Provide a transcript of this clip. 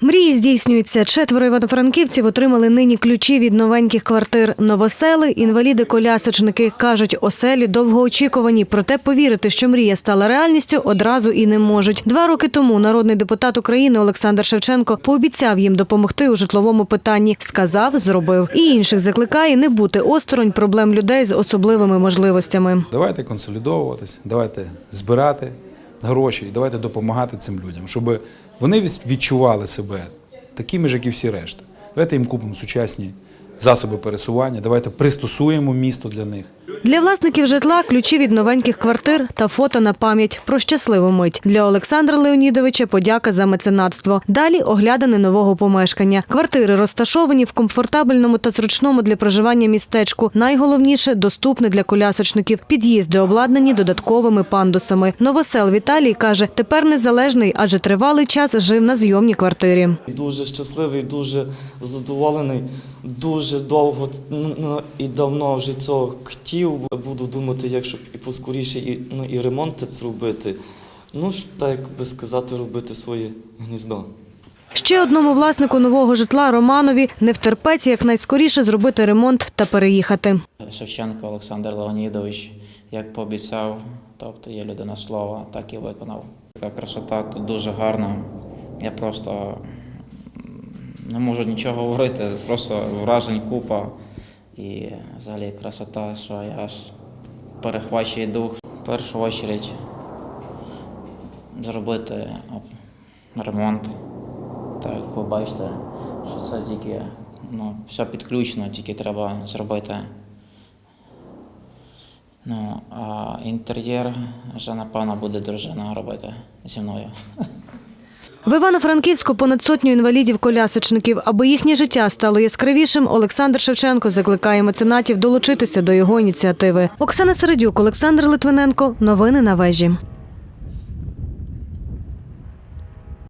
Мрії здійснюються. Четверо івано-франківців отримали нині ключі від новеньких квартир. Новосели, інваліди-колясочники. Кажуть, оселі довгоочікувані. Проте повірити, що мрія стала реальністю, одразу і не можуть. Два роки тому народний депутат України Олександр Шевченко пообіцяв їм допомогти у житловому питанні. Сказав, зробив. І інших закликає не бути осторонь проблем людей з особливими можливостями. Давайте консолідовуватись, давайте збирати гроші і давайте допомагати цим людям, щоб вони відчували себе такими ж, як і всі решта. Давайте їм купимо сучасні засоби пересування, давайте пристосуємо місто для них. Для власників житла ключі від новеньких квартир та фото на пам'ять про щасливу мить. Для Олександра Леонідовича подяка за меценатство. Далі оглядане нового помешкання. Квартири розташовані в комфортабельному та зручному для проживання містечку. Найголовніше доступне для колясочників. Під'їзди обладнані додатковими пандусами. Новосел Віталій каже, тепер незалежний, адже тривалий час жив на зйомній квартирі. Дуже щасливий, дуже задоволений. Дуже довго ну, і давно вже цього хотів. Буду думати, як щоб і поскоріше і, ну, і ремонт зробити. Ну ж, так би сказати, робити своє гніздо. Ще одному власнику нового житла Романові не втерпеться якнайскоріше зробити ремонт та переїхати. Шевченко Олександр Леонідович, як пообіцяв, тобто є людина слова, так і виконав. Така красота тут дуже гарна. Я просто не можу нічого говорити, просто вражень купа. І взагалі красота, що я аж перехвачує дух. В першу чергу зробити ремонт. Так, як ви бачите, що це тільки ну, все підключено, тільки треба зробити. Ну, а інтер'єр вже, напевно, буде дружина робити зі мною. В Івано-Франківську понад сотню інвалідів-колясочників. Аби їхнє життя стало яскравішим, Олександр Шевченко закликає меценатів долучитися до його ініціативи. Оксана Середюк, Олександр Литвиненко. Новини на вежі.